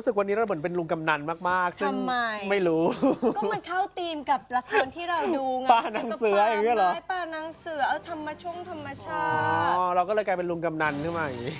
รู้สึกวันนี้เราเหมือนเป็นลุงกำนันมากๆซึ่งทำไม ไม่รู้ ก็มันเข้าธีมกับละครที่เราดูไงป่าหนังเสืออย่างเงี้ยเหรอไม้ป่าหนังเสือเอาธรรมชงธรรมชาอ๋อติเราก็เลยกลายเป็นลุงกำนันขึ้นมาอย่างนี้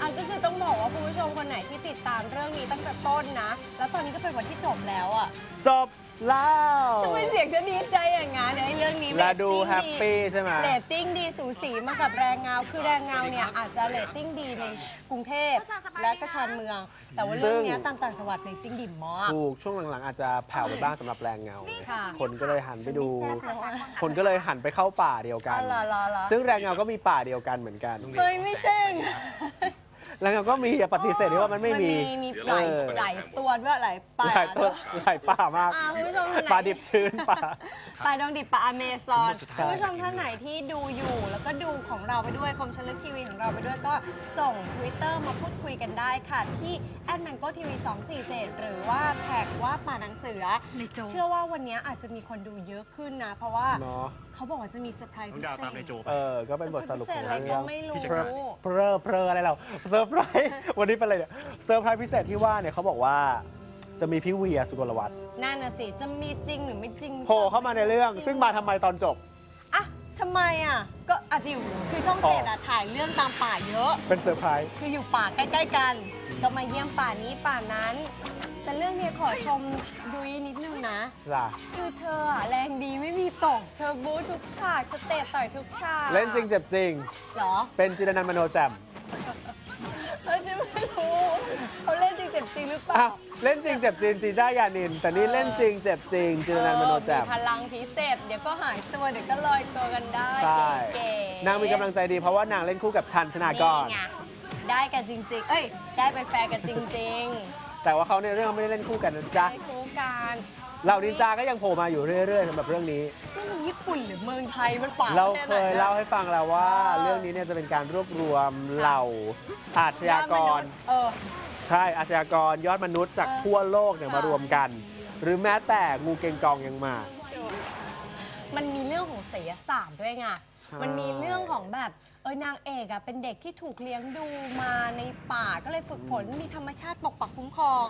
อะก็คือต้องบอกว่าคุณผู้ชมคนไหนที่ติดตามเรื่องนี้ตั้งแต่ต้นนะ แล้วตอนนี้ก็เป็นวันที่จบแล้วอะ จบ แล้ว ทำไมเสียงจะดีใจอย่างงั้นเดี๋ยวไอ้เรื่องนี้และดูเรตติ้งแฮปปี้ใช่ไหม เรตติ้งดีสูสีมากับแรงเงา คือแรงเงาเนี่ยอาจจะเรตติ้งดีในกรุงเทพและก็ชานเมือง แต่ว่าเรื่องเนี้ยตามต่างจังหวัดเรตติ้งดีมาก ถูกช่วงหลังๆอาจจะแผ่วไปบ้างสำหรับแรงเงา ค่ะ คนก็เลยหันไปดูแซ่บแล้วอะคนก็เลยหันไปเข้าป่าเดียวกัน อ๋อเหรอเหรอเหรอ ซึ่งแรงเงาก็มีป่าเดียวกันเหมือนกัน เฮ้ยไม่ใช่แรง เงาก็มีอย่าปฏิเสธที่ว่ามันไม่มี มีหลายเออ หลายตัวด้วยหลายป่าหลายต้ด้วนย หลายป่ามากอ่าคุณผู้ชมท่านไหนป่าดิบชื้นป่าป่าดงดิบป่าอเมซอนใช่คุณผู้ชมท่านไหนที่ดูอยู่ แล้วก็ดูของเราไปด้วยคมชลึกทีวีของเราไปด้วยก็ส่ง Twitter มาพูดคุยกันได้ค่ะ ที่ a d m a n g o TV 247หรือว่าแท็กว่าป่าหนังเสือเชื่อว่าวันนี้อาจจะมีคนดูเยอะขึ้นนะ เพราะว่าเนาะเขาบอกว่าจะมีเซอร์ไพรส์น้องพิดาวเศตามในษโจไป เออก็เป็นบทสรุปพิเศขษองอะไรเรื่ก็องไม่รู้ เพลอเพลออะไรเราเซอร์ไพรส์วันนี้เป็นอะไรเนี่ยเซอร์ไพรส์พิเศษที่ว่าเนี่ยเขาบอกว่าจะมีพี่เวียสุกลวัฒน์นั่นน่ะสิ จะมีจริงหรือไม่จริงโผล่เข้ามาในเรื่อง ซึ่งมาทำไมตอนจบ อะทำไมอะ ก็อาจจะอยู่คือช่องเจ็ดอะถ่ายเรื่องตามป่าเยอะ เป็นเซอร์ไพรส์คืออยู่ป่าใกล้ ๆ กัน ก็มาเยี่ยมป่านี้ป่านั้น แต่เรื่องเนี้ยขอชมดุยนิดนึงนะ จ้ะคือเธออะแรงดีไม่มีตก เธอบู๊ทุกฉากสเตะต่อยทุกฉากเล่นจริงเจ็บจริง เหรอ เป็นจิรนันท์มโนแจ่ม เออฉันไม่รู้เขาเล่นจริงเจ็บจริงหรือเปล่าอ้าวเล่นจริงเจ็บจริงจีจ้ายานิน แต่นี่เล่นจริงเจ็บจริงจิรนันท์มโนแจ่มเออพลังพิเศษ เดี๋ยวก็หายตัวเดี๋ยวก็ลอยตัวกันได้ใช่เก๋ๆนางมีกำลังใจดีเพราะว่านางเล่นคู่กับทันชนากร นี่ไงได้กันจริง ๆ เอ้ย ได้เป็นแฟนกันจริงแต่ว่าเขาในเรื่องไม่ได้เล่นคู่กันนะๆจ๊ะ ได้คู่กัน เหล่านินจาก็ยังโผล่มาอยู่เรื่อยๆสำหรับเรื่องนี้ นี่มันญี่ปุ่นหรือเมืองไทยมันป่าเราประเคทศไหนยนะ เล่าให้ฟังแล้วว่าเออ เรื่องนี้เนี่ยจะเป็นการรวบรวมเหล่าอาชญากร เออ ใช่อาชญากรยอดมนุษย์จากเออทั่วโลกเนี่ยค่ะ มารวมกัน หรือแม้แต่งูเกงกองยังมา มันมีเรื่องของศิลศาสตร์ด้วยไง ใช่มันมีเรื่องของแบบ เออนางเอกอะเป็นเด็กที่ถูกเลี้ยงดูมาในป่าก็เลยฝึกฝนมีธรรมชาติปกปักคุ้มครอง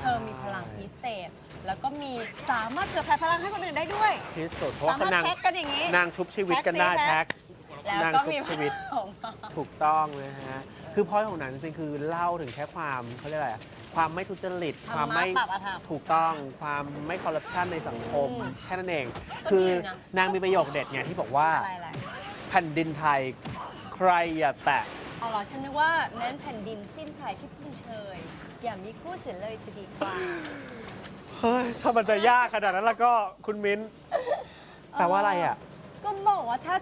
เธอมีพลังพิเศษ แล้วก็มีสามารถเผื่อแผ่พลังให้คนอื่นได้ด้วย ที่สุดเพราะสาว่ามาเขานางรถแท็กกันอย่างนี้ นางชุบชีวิตกันได้แพ็แพ็คคแล้วนางก็ชุบมีชีวิตออกมาถูกต้องนะฮะ คือพอยของหนังจริงๆคือเล่าถึงแค่ความเขาเรียกอะไรอะความไม่ทุจริต ธรรมะความไม่ปรับอธรรม ถูกต้อง ความไม่คอร์รัปชันในสังคม อืมแค่นั้นเอง ก็คือดีนะนางมีประโยคเด็ดไงที่บอกว่า อะไรอะไรแผ่นดินไทย ใครอย่าแตะ เอาเหรอฉันนึกว่าแม้นแผ่นดินสิ้นชายที่พุ่งเชย อย่ามีคู่เสียเลยจะดีกว่า เฮ้ย ถ้ามันจะยากขนาดนั้นแล้วก็คุณมิ้นแปลว่าอะไรอะ ก็บอกว่าถ้า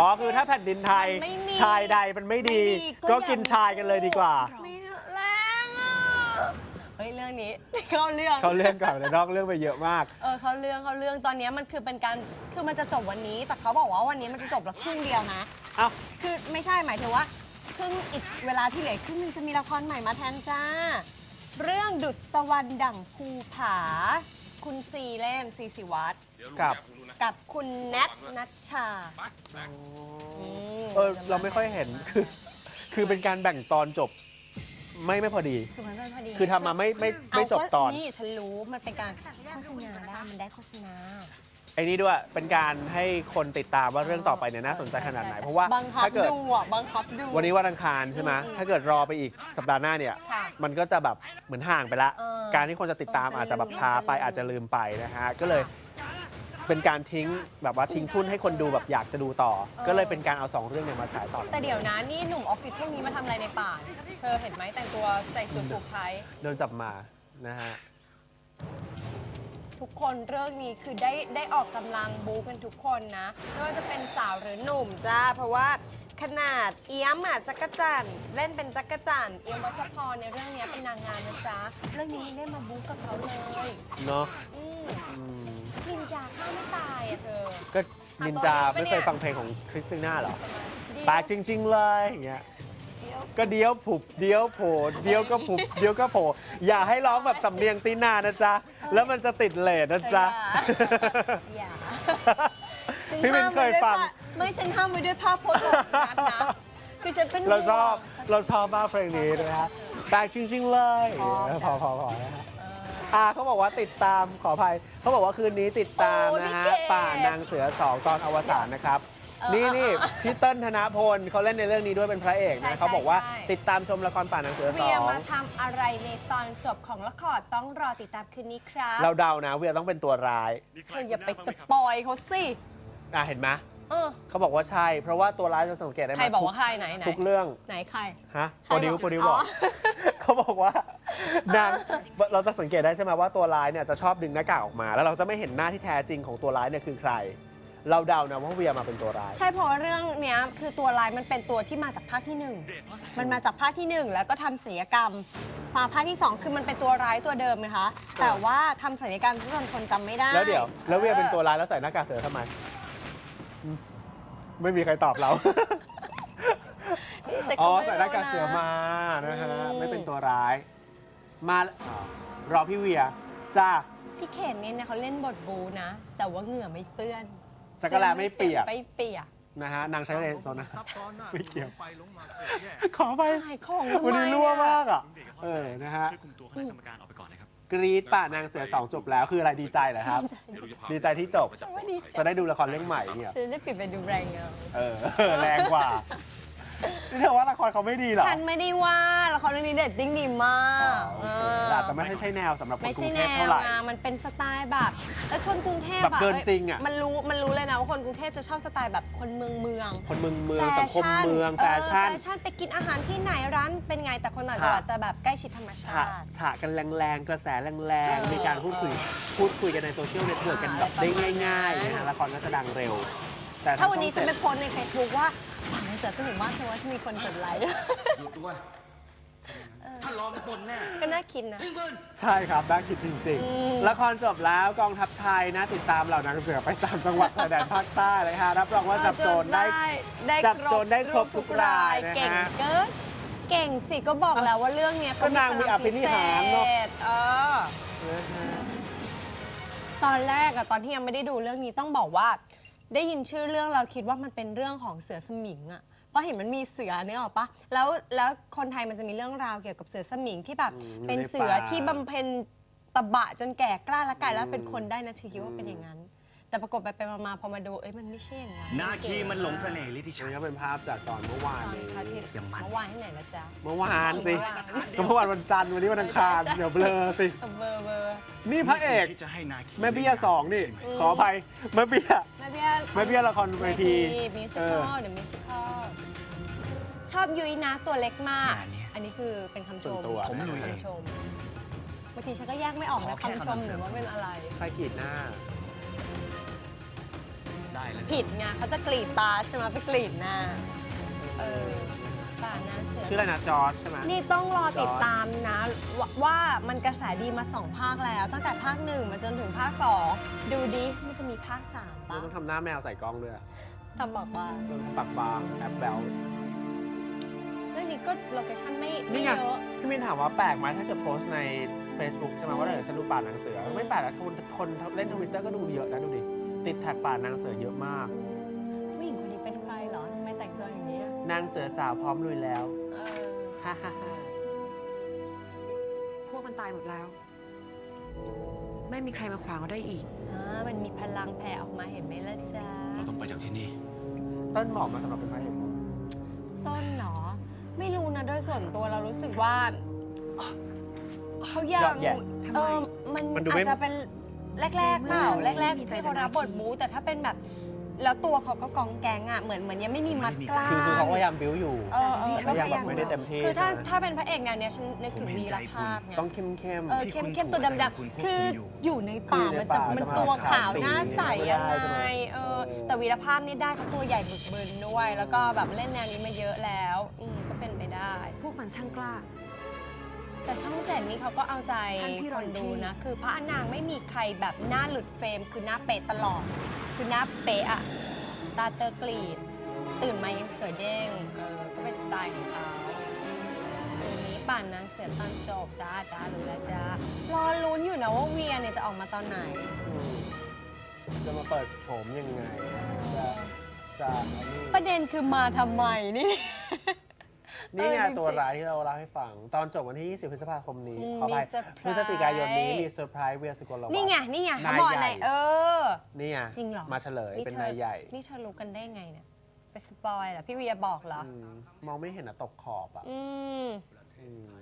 อ๋อ คือถ้าแผ่นดินไทย มันไม่มีชายใดมันไม่ดี ไม่ดีก็ก็อย่ากินชายกันเลยดีกว่าไม่แรงอะ เฮ้ยเรื่องนี้ เข้าเรื่อง เขาเรื่องก่อนเลยนอกเรื่องไปเยอะมาก เออเขาเรื่องเขาเรื่องตอนนี้มันคือเป็นการคือมันจะจบวันนี้ แต่เขาบอกว่าวันนี้มันจะจบแล้วครึ่งเดียวนะ เอ้า คือไม่ใช่หมายถึงว่าครึ่งอีกเวลาที่เหลือครึ่งหนึงจะมีละครใหม่มาแทนจ้า เรื่องดุจตะวันดั่งภูผา คุณซีเล่นซีสิวัตรกับ กับคุณแนทนัชชาอืมเออเราไม่ค่อยเห็นคือ คือเป็นการแบ่งตอนจบ ไม่ไม่พอดี คือมันเป็นพอดีคือทำมาไม่ไม่ไม่จบตอนนี่ฉันรู้มันเป็นการโฆษณาได้มันได้โฆษณา ไอ้นี่ด้วยเป็นการให้คนติดตามว่าเรื่องต่อไปเนี่ยน่าสนใจขนาดไหน เพราะว่าบังคับถ้าเกิดดูอะบังคับดู วันนี้วันอังคารใช่ไหมอืมถ้าเกิดรอไปอีกสัปดาห์หน้าเนี่ย ค่ะมันก็จะแบบเหมือนห่างไปละ เออการที่คนจะติดตามเออจะอาจจะแบบช้าไปลืมอาจจะลืมไปนะฮะก็เลย เป็นการทิ้งแบบว่าทิ้งทุนให้คนดูแบบอยากจะดูต่อ ก็เลยเป็นการเอาสองเรื่องเนี่ยมาฉายต่อแต่เดี๋ยวนะนี่หนุ่มออฟฟิศพวกนี้มาทำอะไรในป่า เธอเห็นไหมแต่งตัวใส่สูทผูกไทย โดนจับมานะฮะทุกคนเรื่องนี้คือได้ได้ออกกำลังบูกันทุกคนนะไม่ว่าจะเป็นสาวหรือหนุ่มจ้าเพราะว่าขนาดเอี้ยมอะจักรจันทร์เล่นเป็นจักรจันทร์เอี้ยมวัสพรในเรื่องนี้เป็นนางงามนะจ๊ะเรื่องนี้ยังได้มาบูกับเขาเลยเนาะ อืม อืม นินจาฆ่าไม่ตายอะเธอ ก็นินจาอะตัวนี้ปะไม่เนี่ยเคยฟังเพลงของคริสติน่าเหรอเดี๋ยวแปลกจริง ๆ เลยอย่างเงี้ยเดี๋ยวก็เดียวผุบเดียวโผล่เดียวก็ผุบเดียวก็โผล่อย่าให้ร้องแบบสำเนียงตีนานะจ๊ะ แล้วมันจะติดเลทนะจ๊ะอย่าฉันพี่มินห้ามเคยไว้ด้วยฟังภาพไม่ฉันห้ามไว้ด้วยภาพโพสต์ของนัทนะคือฉันเป็นเราชอบห่วงเราชอบมากเพลงนี้นะฮะแปลกจริง ๆ เลย พอเออพอพอพอนะฮะเอออ่าเขาบอกว่าติดตามขออภัยเขาบอกว่าคืนนี้ติดตามโอ้นะพี่ฮะเกดป่านางเสือสองตอนอวสานนะครับ เออนี่เออนี่เออพี่เติ้ลธนพลเขาเล่นในเรื่องนี้ด้วยเป็นพระเอกใช่นะเขาบอกว่าใช่ใช่ ติดตามชมละครป่านางเสือสเวีอยงมาทำอะไรในตอนจบของละครต้องรอติดตามคืนนี้ครับเราเดานะเวียต้องเป็นตัวร้ายเธออย่าไปสปอยเขาสิอะเห็นไหมเออเขาบอกว่าใช่ เพราะว่าตัวร้ายจะสังเกตได้ไหมใครบอกว่าทุใครไหนไหนทุกเรื่องไหนใคร ฮะใคโปรรดิวบอกโปรดิวอ๋บออก เขาบอกว่านางเราจะสังเกตได้ใช่ไหมว่าตัวร้ายเนี่ยจะชอบดึงหน้ากากออกมา แล้วเราจะไม่เห็นหน้าที่แท้จริงของตัวร้ายเนี่ยคือใคร เราเดานะว่าเวียมาเป็นตัวร้าย ใช่เพราะว่าเรื่องเนี้ยคือตัวร้ายมันเป็นตัวที่มาจากภาคที่หนึ่งมันมาจากภาคที่หนึ่งแล้วก็ทำศิลยกรรมมาภาคที่สองคือมันเป็นตัวร้ายตัวเดิมไหมคะแต่ว่าทำศิลยกรรมที่คนจำไม่ได้แล้วเดี๋ยว แล้วเวียเป็นตัวออร้ายแล้วใส่หน้ากากเสือทำไมอืมไม่มีใครตอบเรา นี่ฉันอ๋อไม่ใส่หน้ากากเสือมานะฮะไม่เป็นตัวร้าย มาอ๋อรอพี่เวียจ้า พี่เขนเนี่ยเขาเล่นบทบูนะ แต่ว่าเหงื่อไม่เปื้อนสักกะแลไม่เปียก ไม่เปียกนะฮะนางใช้เลนส์โซนะ ซับซ้อนมากไม่เกี่ยว ไปลงมาแย่ขอไป ขายของทำไมวันนี้รั่วเนี่ยมากอะ เออนะฮะช่วยคุมตัวคณะกรรมการออกไปก่อนนะครับกรีดป่านางเสือสองจบแล้วคืออะไรดีใจเหรอครับดีใจที่จบฉันว่าดีใจจะได้ดูละครเรื่องใหม่เนี่ย ฉันได้ปิดไปดูแรงเงา เออ แรงกว่า นี่เธอว่าละครเขาไม่ดีเหรอฉันไม่ได้ว่าละครเรื่องนี้เด็ดดิ้งดีมากอ๋อโอเคแต่อาจจะไม่ใช่แนวสำหรับคนไม่กใช่รุงแนเทพเท่าวไหร่ นะมันเป็นสไตล์แบบเอ้ยคนกรุงเทพแบบเกินอ้ยจริงอะมันรู้มันรู้เลยนะว่าคนกรุงเทพจะชอบสไตล์แบบคนเมืองเมือง คนเมืองเมืองสังคมเมืองแฟเออชั่น แฟชั่นไปกินอาหารที่ไหนร้านเป็นไงแต่คนต่างจังหวัดค่ะ จะแบบใกล้ชิดธรรมชาฉะติ ฉะกันแรงๆ กระแสแรงเออๆ มีการพูดคุยพูดคุยกันในโซเชียลเน็ตเวิร์กกันแบบได้ง่ายๆนะฮะละครก็จะดังเร็ว แต่ถ้าวันนี้ฉันไปช่องโพสต์ในเฟซบุ๊กว่า ผ่านหนังสือสนุกมากเธอว่าจะมีคนกดไลค์หยุดด้วยถ้ารอมันคนแน่ก็น่าคิดนะ ทิ้งเงินใช่ครับน่าคิดจริงอืม ๆ ละครจบแล้วกองทัพไทยนะติดตามเหล่านางเสือไปตามจังหวัดชายแดนภาคใต้เลยฮะรับรองว่าจับโจรได้ ได้จับโจรได้ครบทุกรายนะฮะเก่งเกินเก่งสิก็บอกแล้วว่าเรื่องเนี้ยเขาก็นางมีอภินิหารเนอะพิศษเออ นะฮะ ตอนแรกอะตอนที่ยังไม่ได้ดูเรื่องนี้ต้องบอกว่า ได้ยินชื่อเรื่องเราคิดว่ามันเป็นเรื่องของเสือสมิงอะ เพราะเห็นมันมีเสือเนื้อออกปะแล้วแล้วคนไทยมันจะมีเรื่องราวเกี่ยวกับเสือสมิงที่แบบอืมเป็นเสืออยู่ในป่า ที่บำเพ็ญตบะจนแก่กล้าและกลายแล้วเป็นคนได้นะชีคิดว่าเป็นอย่างนั้น แต่ปรากฏไปไปๆมาๆพอมาดูเอ้ยมันไม่ใช่อย่างนั้นนาคีมันหลงเสน่ห์ลิทธิอัชันยนี้ก็เป็นภาพจากตอนเมื่อวานตอนนี้พระอาทิตย์อย่ามันเมื่อวานที่ไหนละจ๊ะ เมื่อวานสิเมื่อวาน ก็เมื่อวานวันจันทร์วันนี้วันอังคารใช่ใช่เดี๋ยวเบลอสิเบอร์เบอร์นี่พระเอกที่จะให้นาคีแม่เบี้ยสองนี่อืมขออภัยแม่เบี้ย แม่เบี้ยแม่เบี้ยละครเวทีมิวสิเอคออลเดี๋ยวมิวสิคอลชอบยุ้ยนะตัวเล็กมาก อันนี้คือเป็นคำชส่วนมตัว ผมลุยเองคำชมบางทีฉันก็แยกไม่ออกนะขอแค่คำชมกำลังเสหริรืมอว่าเป็นอะไร ใครกรีดหน้า ได้แล้วผิดไงเขาจะกรีดตาใช่ไหมไปกรีดหน้า เออป่านะเสือ ชื่ออะไรนะจอร์จใช่ไหม นี่ต้องรอติดตามนะวว่ามันกระแสดีมาสองภาคแล้ว ตั้งแต่ภาคหนึ่งมาจนถึงภาคสองดูดิมันจะมีภาคสามปะต้องทำหน้าแมวใส่กล้องด้วยอะทำบอกว่าต้องทำปากบางแอปแบลเรื่องนี้ก็โลเคชั่นไม่ไม่นี่ไงเยอะ พี่มินถามว่าแปลกไหมถ้าเกิดโพสต์ใน Facebook ใช่ไหมว่าเดี๋ยวฉันดูป่านางเสืออืมไม่แปลกนะคนคนเล่นทวิตเตอร์ก็ดูเยอะนะดูดิ ติดแท็กป่านางเสือเยอะมาก ผู้หญิงคนนี้เป็นใครเหรอทำไมแต่งตัวอย่างนี้อะนางเสือสาวพร้อมลุยแล้ว เออฮ่าฮ่าฮ่าพวกมันตายหมดแล้ว ไม่มีใครมาขวางเราได้อีก อ่ามันมีพลังแผ่ออกมาเห็นไหมล่ะจ๊ะ เราต้องไปจากที่นี่ ต้นเหมาะมาสำหรับเป็นพระเอกต้นเหรอ ไม่รู้นะ โดยส่วนตัวเรารู้สึกว่าเขายังแย่ทำไม เออมันมันดูอาไม่ จจะเป็น แรกๆเปล่าไม่แรกมีๆใจที่เขาจะรันาบบทคีบูแต่ถ้าเป็นแบบ แล้วตัวเขาก็กองแกงอะเหมือนเหมือนยังไม่มีมัดกล้ามคือคือเขาพยายามบิ้วอยู่ เออเออเขายังแบบไม่ได้เต็มที่ คือถ้าใช่ไหมถ้าเป็นพระเอกแนวเนี้ยฉันนึกถึงผมเห็วีนรใจภาพไงต้องเข้มเข้มๆเออที่เข้มคุณเข้มตัวขู่ใจดำคุณๆคือควบคุมอยู่อยู่ในป่าคือในมันจะป่ามันจะมาตัวขาวขาวหน้าใสปียังไม่ไงได้ใช่ไหมเออแต่วีรภาพนี่ได้เขาตัวใหญ่บึกบึนด้วย แล้วก็แบบเล่นแนวนี้มาเยอะแล้วอืมก็เป็นไปได้ พวกมันช่างกล้าแต่ ช่องเจ็ดนี่เขาก็เอาใจท่านพี่ครอนดูพี่นะ คือพระอนางไม่มีใครแบบหน้าหลุดเฟรม คือหน้าเป๊ะตลอด คือหน้าเป๊ะอะตาเตอร์กรีด ตื่นมายังสวยเด้งเออก็เป็นสไตล์ของเขาคืนนี้ป่านนางเสือตอนจบจ้าจ้ารู้แล้วจ้ารอลุ้นอยู่นะว่าเวียเนี่ยจะออกมาตอนไหน อืมจะมาเปิดผมยังไง จะจะอันนี้ประเด็นคือมาทำไมนี่ นี่ไงเออจริงๆตัวร้ายที่เราเล่าให้ฟัง ตอนจบวันที่ 20 พฤษภาคมนี้อืมขอไปมีเซอร์ไพรส์ พฤศจิกายนนี้มีเซอร์ไพรส์เวียสุกลวัฒน์ นี่ไงนี่ไงนายเขาบอกใหญ่ในเออ นี่ไงจริงเหรอมาเฉลยเป็นนายใหญ่นี่เธอรู้กันได้ไงเนี่ยไปสปอยเหรอ พี่เวียบอกเหรอ อืมมองไม่เห็นอะตกขอบอะอืมอืม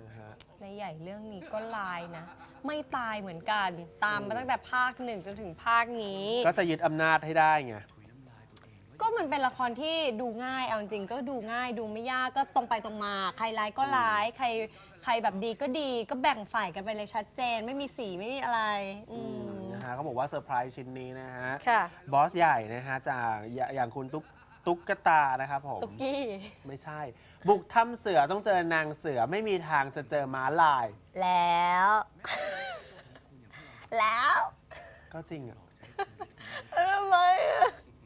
นะฮะในใหญ่เรื่องนี้ก็ลายนะ ไม่ตายเหมือนกัน ตามมาตั้งแต่ภาคหนึ่งจนถึงภาคนี้ ก็จะยึดอำนาจให้ได้ไง ก็มันเป็นละครที่ดูง่ายเอาจริงๆก็ดูง่ายดูไม่ยากก็ตรงไปตรงมา ใครร้ายก็ร้าย ใครใครแบบดีก็ดีก็แบ่งฝ่ายกันไปเลยชัดเจน ไม่มีสีไม่มีอะไรอืม นะฮะเขาบอกว่าเซอร์ไพรส์ชิ้นนี้นะฮะค่ะ บอสใหญ่นะฮะจากอย่าอย่างคุณตุ๊กตุ๊กตานะครับผม ตุกกี้ ไม่ใช่ บุกถ้ำเสือต้องเจอนางเสือไม่มีทางจะเจอม้าลาย แล้ว แล้ว ก็จริงอะทำไมอะ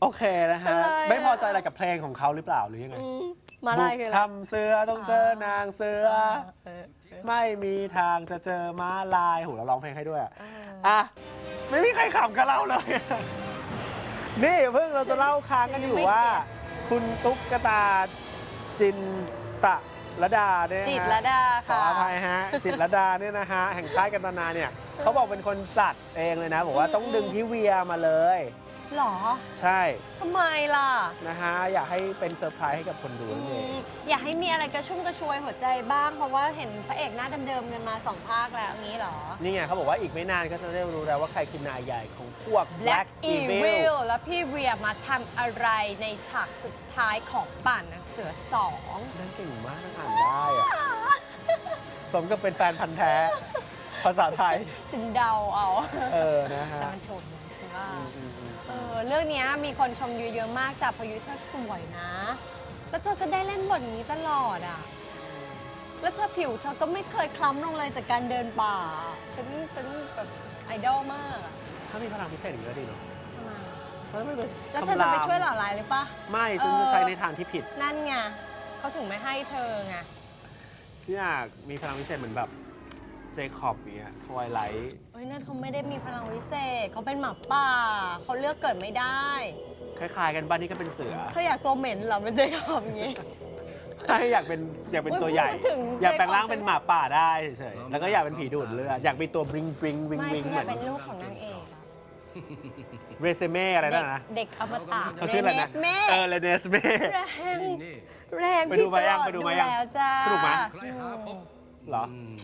โอเคนะฮะ อะไรอะ ไม่พอใจอะไรกับเพลงของเขาหรือเปล่าหรือยังไงอืมมาลายคือบุอะกไรถ้ำเสือต้องเจอนางเสือเออไม่มีทางจะเจอม้าลายโหเราร้องเพลงให้ด้วยอะเอออะ ไม่มีใครขำกับเราเลย นี่เพิ่งเราจะเล่าค้างกันอยู่ว่าคุณตุ๊กตาจินตะระดาเนี่ยนะฮะ จิตรลดาขอค่ะ อภัยฮะ จิตรลดาเนี่ยนะฮะ แห่งค่ายกันตนาเนี่ยเขาบอกเป็นคนจัดเองเลยนะ บอกว่าอืมต้องดึงพี่เวียมาเลย หรอใช่ทำไมล่ะนะฮะอยากให้เป็นเซอร์ไพรส์ให้กับคนดูนั่นเองอยากให้มีอะไรกระชุ่มกระชวยหัวใจบ้างเพราะว่าเห็นพระเอกหน้าเดิมๆกันมาสองภาคแล้วอย่างนี้เหรอ นี่ไงเขาบอกว่าอีกไม่นานก็จะได้รู้แล้วว่าใครคือนายใหญ่ของพวก Black Black Evil Evil แล้วพี่เวียมาทำอะไรในฉากสุดท้ายของป่านหนังเสือสองนั่นเก่งมากอ่านได้อะสมกับเป็นแฟนพันธ์แท้ ภาษาไทย ฉันเดาเอา เออนะฮะแต่มันถูก นะฉันว่าอืมอืมอืมเออเรื่องเนี้ยมีคนชมเยอะๆมากจากพายุเธอสวยนะ แล้วเธอก็ได้เล่นบทนี้ตลอดอะ แล้วเธอผิวเธอก็ไม่เคยคล้ำลงเลยจากการเดินป่า ฉันฉันแบบไอดอลมากอะถ้ามีพลังพิเศษอีกก็ดีเนาะทำไมเขาไม่ไปแล้วเธอจะไปช่วยเหล่าลายหรือปะ ไม่ฉันเอจะอใช้ในทางที่ผิด นั่นไงเขาถึงไม่ให้เธอไง ฉันอยากมีพลังพิเศษเหมือนแบบ เจคอบเนี้ยทวายไลท์เฮ้ยนั่นเขาไม่ได้มีพลังวิเศษ เขาเป็นหมาป่า เขาเลือกเกิดไม่ได้ คล้ายๆ กันบ้านนี้ก็เป็นเสือเธออยากตัวเหม็นเหรอไม่ได้ทำอย่างงี้ใช่อยากเป็นอยากเป็นอุ๊ยตัวใหญ่ พูดถึงอยากแปลงร่าง Jacob เป็นหมาป่าได้เฉยๆแล้วก็อยากเป็นผีดูดเลือดอยากมีตัวบริงบริงวิงไม่วิงฉันเหอมืยาอกนเป็นลูกของนางเอกอะเรเซเม่อะไรเด็นั่กนนะเด็กอมตะเขาชื่ออะไรนะเรเนสเม่เออเรเนสเม่ แรงนี่แรงไปดูมายังพี่ตลอไปดูมายังแล้วจ้าสนุกไหม ใครหาพบเหรออืม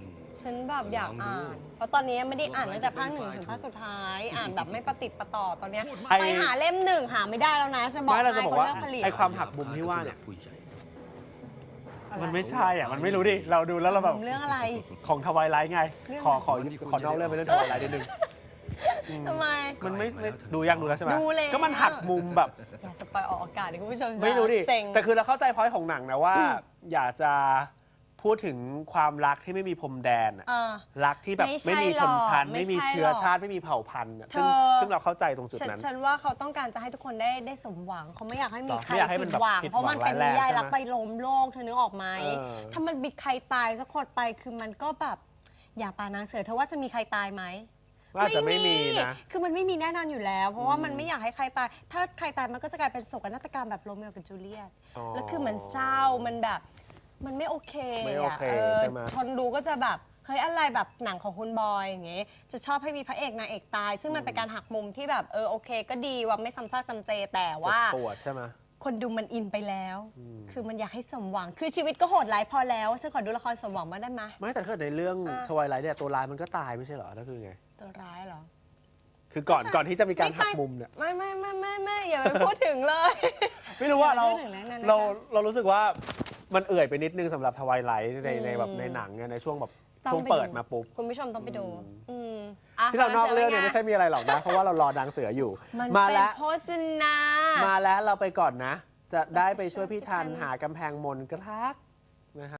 ฉันแบบอยากลองดูอ่าน เพราะตอนนี้ไม่ได้อ่านตั้งแต่ภาคหนึ่งถึงภาคสุดท้าย อ่านแบบไม่ประติดประต่อตอนเนี้ยไอ้ ไปหาเล่มหนึ่งหาไม่ได้แล้วนะฉันบอกไม่เราให้จะบอกคนว่าเลิกผลิตไอความหักมุมที่ว่าเนี่ยผู้ใหญ่มันไม่ใช่อะมันไม่รู้ดิเราดูแล้วเราแบบเรื่องอะไร ของทวายไลท์ไงเรื่องขออะไรขอขอนอกเรื่องไปเรื่องทวายไลท์นิดนึงทำไม มันไม่ไม่ดูยังดูแล้วใช่ไหมดูแล้ว ก็มันหักมุมแบบ อย่าสปอยออกอากาศดิคุณผู้ชมจะไม่รู้ดิ เซ็ง แต่คือเราเข้าใจพอยของหนังนะว่า อยากจะ พูดถึงความรักที่ไม่มีพรมแดนอะเออ รักที่แบบไม่ใช่ไม่มีชนชั้น หรอกไม่ไม่มีใช่เชื้อหรอกชาติไม่มีเผ่าพันธุ์อะซึ่งเธอ ซึ่งเราเข้าใจตรงจุดฉันนั้น ฉันว่าเขาต้องการจะให้ทุกคนได้ได้สมหวังเขาไม่อยากให้มีต่อใครไม่อยากให้มัผินดแบบหวัง ผิดเพราะมันเป็นหวันิงร้ายแรงยายใช่ไหมรักไปล้มโลกเธอนึกออกไหมเออ ถ้ามันมีใครตายสักคนไปคือมันก็แบบอย่าปานางเสือเธอว่าจะมีใครตายไหม ว่าจะไม่มีนะ คือมันไม่มีแน่นอนอยู่แล้ว เพราะว่ามันไม่อยากให้ใครตาย ถ้าใครตายมันก็จะกลายเป็นโศกนาฏกรรมแบบโรเมโอกับจูเลียต อ๋อแล้วคือมันเศร้า มันแบบ มันไม่โอเคไม่โออะเคเออใช่ไหม ชนดูก็จะแบบเฮ้ยอะไรแบบหนังของคุณบอยอย่างเงี้ยจะชอบให้มีพระเอกนางเอกตาย ซึ่งมันเป็นการหักมุมที่แบบเออโอเค ก็ดีว่าไม่ซ้ำซากจำเจแต่ว่า เจ็บปวดใช่ไหม คนดูมันอินไปแล้ว คือมันอยากให้สมหวัง คือชีวิตก็โหดร้ายพอแล้วฉันขอดูละครสมหวังมางได้ไหมไม่แต่ถ้าเกิดในเรื่องอะทวายไลท์เนี่ยตัวร้ายมันก็ตายไม่ใช่เหรอนั่นคือไง ตัวร้ายเหรอ คือก่อนไม่ใช่ก่อนที่จะมีการหักไตายมุมเนี่ย ไม่ไม่ไม่ไม่ไม่อย่าไปพูดถึงเลย ไม่รู้ว่าเราอย่าไปพูดถึงเรื่องนั้นนะคะ เราเรารู้สึกว่า มันเอื่อยไปนิดนึงสำหรับทวายไลท์ในในแบบอืมในหนังเนี่ยในช่วงแบบต้องช่วงไปเปิดดูมาปุ๊บ คุณผู้ชมต้องไปดูอืมที่เรานอกเรื่องเนี่ยะไม่ใช่มีอะไรหรอกนะ เพราะว่าเรารอดังเสืออยู่ มันมาเป็นแล้ว โฆษณามาแล้วเราไปก่อนนะ จะได้ไปช่วยพี่ทันพี่ทันหากำแพงมนต์กรัก